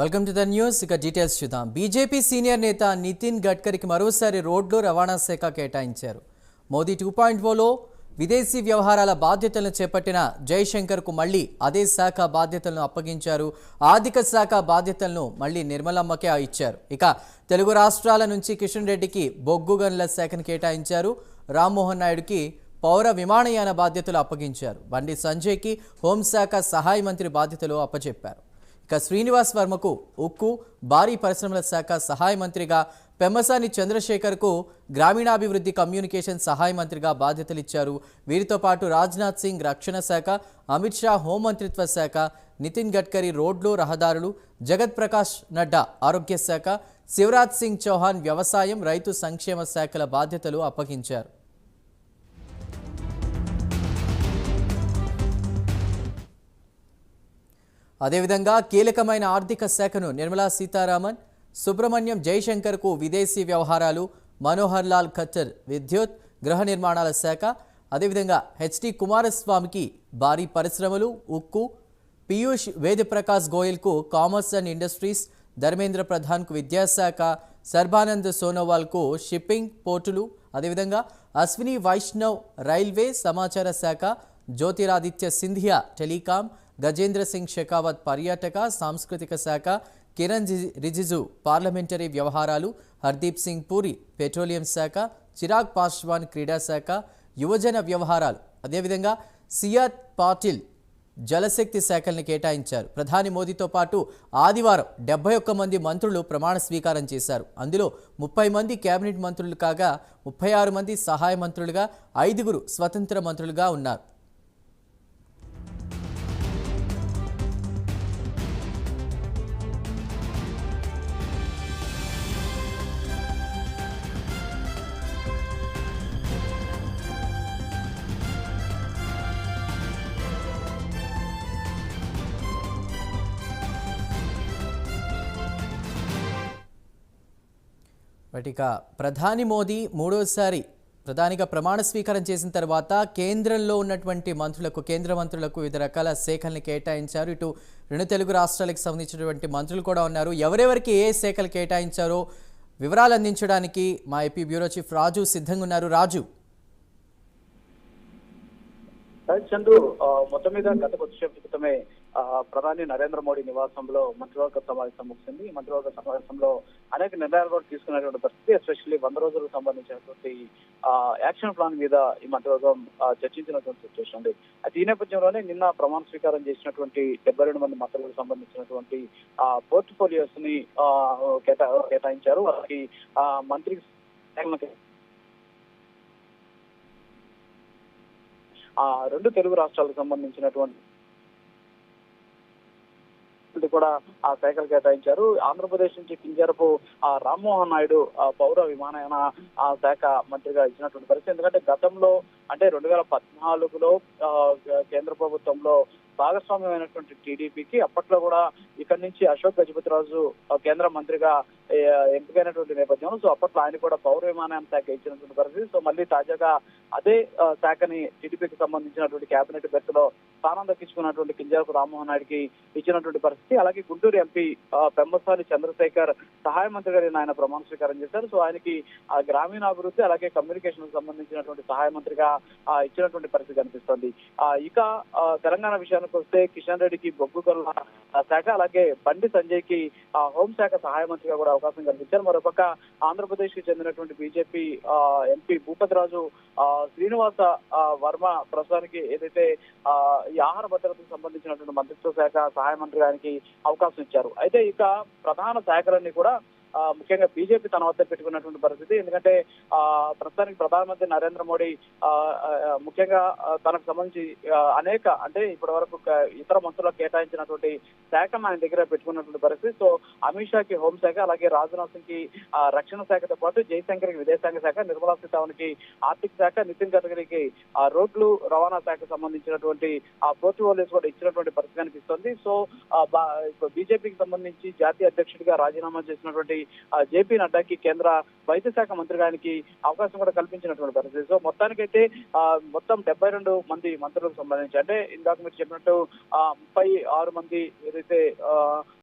Welcome to the news ఇక details చూద్దాం. BJP senior నేత నితిన్ గడ్కరీకి మరోసారి రోడ్లు రవాణా శాఖ కేటాయించారు. మోదీ టూ పాయింట్ ఓలో విదేశీ వ్యవహారాల బాధ్యతలను చేపట్టిన జైశంకర్కు మళ్ళీ అదే శాఖ బాధ్యతలను అప్పగించారు. ఆర్థిక శాఖ బాధ్యతలను మళ్ళీ నిర్మలమ్మకే ఇచ్చారు. ఇక తెలుగు రాష్ట్రాల నుంచి కిషన్ రెడ్డికి బొగ్గు గనుల శాఖను కేటాయించారు. రామ్మోహన్ నాయుడుకి పౌర విమానయాన బాధ్యతలు అప్పగించారు. బండి సంజయ్కి హోంశాఖ సహాయ మంత్రి బాధ్యతలు అప్పచెప్పారు. ఇక శ్రీనివాస్ వర్మకు ఉక్కు భారీ పరిశ్రమల శాఖ సహాయ మంత్రిగా పెమ్మసాని చంద్రశేఖర్కు గ్రామీణాభివృద్ధి కమ్యూనికేషన్ సహాయ మంత్రిగా బాధ్యతలు ఇచ్చారు. వీరితో పాటు రాజ్నాథ్ సింగ్ రక్షణ శాఖ అమిత్ షా హోంమంత్రిత్వ శాఖ నితిన్ గడ్కరీ రోడ్లు రహదారులు జగత్ ప్రకాష్ నడ్డా ఆరోగ్య శాఖ శివరాజ్ సింగ్ చౌహాన్ వ్యవసాయం రైతు సంక్షేమ శాఖల బాధ్యతలు అప్పగించారు. అదేవిధంగా కీలకమైన ఆర్థిక శాఖను నిర్మలా సీతారామన్ సుబ్రహ్మణ్యం జైశంకర్కు విదేశీ వ్యవహారాలు మనోహర్ లాల్ ఖట్టర్ విద్యుత్ గృహ నిర్మాణాల శాఖ అదేవిధంగా హెచ్డి కుమారస్వామికి భారీ పరిశ్రమలు ఉక్కు పీయూష్ వేదప్రకాష్ గోయల్కు కామర్స్ అండ్ ఇండస్ట్రీస్ ధర్మేంద్ర ప్రధాన్కు విద్యాశాఖ సర్బానంద్ సోనోవాల్కు షిప్పింగ్ పోర్టులు అదేవిధంగా అశ్విని వైష్ణవ్ రైల్వే సమాచార శాఖ జ్యోతిరాదిత్య సింధియా టెలికాం గజేంద్ర సింగ్ షెకావత్ పర్యాటక సాంస్కృతిక శాఖ కిరణ్ రిజిజు పార్లమెంటరీ వ్యవహారాలు హర్దీప్ సింగ్ పూరి పెట్రోలియం శాఖ చిరాగ్ పాస్వాన్ క్రీడా శాఖ యువజన వ్యవహారాలు. అదేవిధంగా సియాత్ పాటిల్ జలశక్తి శాఖల్ని కేటాయించారు. ప్రధాని మోదీతో పాటు ఆదివారం డెబ్బై ఒక్క మంది మంత్రులు ప్రమాణ స్వీకారం చేశారు. అందులో ముప్పై మంది కేబినెట్ మంత్రులు కాగా ముప్పై ఆరు మంది సహాయ మంత్రులుగా ఐదుగురు స్వతంత్ర మంత్రులుగా ఉన్నారు. బట్ ఇక ప్రధాని మోదీ మూడోసారి ప్రధానిగా ప్రమాణ స్వీకారం చేసిన తర్వాత కేంద్రంలో ఉన్నటువంటి మంత్రులకు కేంద్ర మంత్రులకు వివిధ రకాల శాఖల్ని కేటాయించారు. ఇటు రెండు తెలుగు రాష్ట్రాలకు సంబంధించినటువంటి మంత్రులు కూడా ఉన్నారు. ఎవరెవరికి ఏ శాఖలు కేటాయించారో వివరాలు అందించడానికి మా ఏపీ బ్యూరో చీఫ్ రాజు సిద్ధంగా ఉన్నారు. రాజు. సార్ చంద్రు మొత్తం మీద గత కొద్దిసేపు క్రితమే ప్రధాని నరేంద్ర మోడీ నివాసంలో మంత్రివర్గ సమావేశం ముగిసింది. ఈ మంత్రివర్గ సమావేశంలో అనేక నిర్ణయాలు కూడా తీసుకున్నటువంటి పరిస్థితి ఎస్పెషల్లీ వంద రోజులకు సంబంధించినటువంటి ఆ, యాక్షన్ ప్లాన్ మీద ఈ మంత్రివర్గం చర్చించినటువంటి సిచ్యువేషన్ ఉంది. అయితే ఈ నేపథ్యంలోనే నిన్న ప్రమాణ స్వీకారం చేసినటువంటి డెబ్బై రెండు మంది మంత్రులకు సంబంధించినటువంటి ఆ పోర్ట్ఫోలియోస్ని కేటా కేటాయించారు. వారికి ఆ, ఆ రెండు తెలుగు రాష్ట్రాలకు సంబంధించినటువంటి కూడా ఆ శాఖలు కేటాయించారు. ఆంధ్రప్రదేశ్ నుంచి కింజరపు ఆ రామ్మోహన్ నాయుడు ఆ పౌర విమానయాన ఆ శాఖ మంత్రిగా ఇచ్చినటువంటి పరిస్థితి. ఎందుకంటే గతంలో అంటే రెండు వేల పద్నాలుగులో కేంద్ర ప్రభుత్వంలో భాగస్వామ్యమైనటువంటి టీడీపీకి అప్పట్లో కూడా ఇక్కడి నుంచి అశోక్ గజపతిరాజు కేంద్ర మంత్రిగా ఎంపికైనటువంటి నేపథ్యంలో సో అప్పట్లో ఆయన కూడా పౌర విమానయాన శాఖ ఇచ్చినటువంటి పరిస్థితి. సో మళ్ళీ తాజాగా అదే శాఖని టీడీపీకి సంబంధించినటువంటి కేబినెట్ బెర్త్లో స్థానం దక్కించుకున్నటువంటి కింజారపు రామ్మోహన్ నాయుడికి ఇచ్చినటువంటి పరిస్థితి. అలాగే గుంటూరు ఎంపీ పెంబసాని చంద్రశేఖర్ సహాయ మంత్రిగా నిన్న ఆయన ప్రమాణ స్వీకారం చేశారు. సో ఆయనకి ఆ గ్రామీణాభివృద్ధి అలాగే కమ్యూనికేషన్ సంబంధించినటువంటి సహాయ మంత్రిగా ఇచ్చినటువంటి పరిస్థితి కనిపిస్తోంది. ఆ, ఇక తెలంగాణ విషయానికి వస్తే కిషన్ రెడ్డికి బొగ్గు గొల్ల శాఖ అలాగే బండి సంజయ్కి హోంశాఖ సహాయ మంత్రిగా కూడా అవకాశం కల్పించారు. మరోపక్క ఆంధ్రప్రదేశ్కి చెందినటువంటి బీజేపీ ఎంపీ భూపతి రాజు ఆ, శ్రీనివాస వర్మ ప్రస్తుతానికి ఏదైతే ఈ ఆహార భద్రతకు సంబంధించినటువంటి మంత్రిత్వ శాఖ సహాయ మంత్రి గారికి అవకాశం ఇచ్చారు. అయితే ఇక ప్రధాన శాఖలన్నీ కూడా ముఖ్యంగా బీజేపీ తన వద్ద పెట్టుకున్నటువంటి పరిస్థితి. ఎందుకంటే ఆ ప్రస్తుతానికి ప్రధానమంత్రి నరేంద్ర మోడీ ముఖ్యంగా తనకు సంబంధించి అనేక అంటే ఇప్పటి వరకు ఇతర మంత్రులకు కేటాయించినటువంటి శాఖను ఆయన దగ్గర పెట్టుకున్నటువంటి పరిస్థితి. సో అమిత్ షాకి హోంశాఖ అలాగే రాజ్నాథ్ సింగ్కి రక్షణ శాఖతో పాటు జైశంకర్కి విదేశాంగ శాఖ నిర్మలా సీతారామన్కి ఆర్థిక శాఖ నితిన్ గడ్కరీకి ఆ, రోడ్లు రవాణా శాఖకు సంబంధించినటువంటి ఆ పోర్టుఫోలియోస్ కూడా ఇచ్చినటువంటి పరిస్థితి కనిపిస్తుంది. సో బీజేపీకి సంబంధించి జాతీయ అధ్యక్షుడిగా రాజీనామా చేసినటువంటి జేపీ నడ్డాకి కేంద్ర వైద్య శాఖ మంత్రిగా ఆయనకి అవకాశం కూడా కల్పించినటువంటి పరిస్థితి. సో మొత్తానికైతే మొత్తం డెబ్బై రెండు మంది మంత్రులకు సంబంధించి అంటే ఇందాక మీరు చెప్పినట్టు ఆ, ముప్పై ఆరు మంది ఏదైతే ఆ,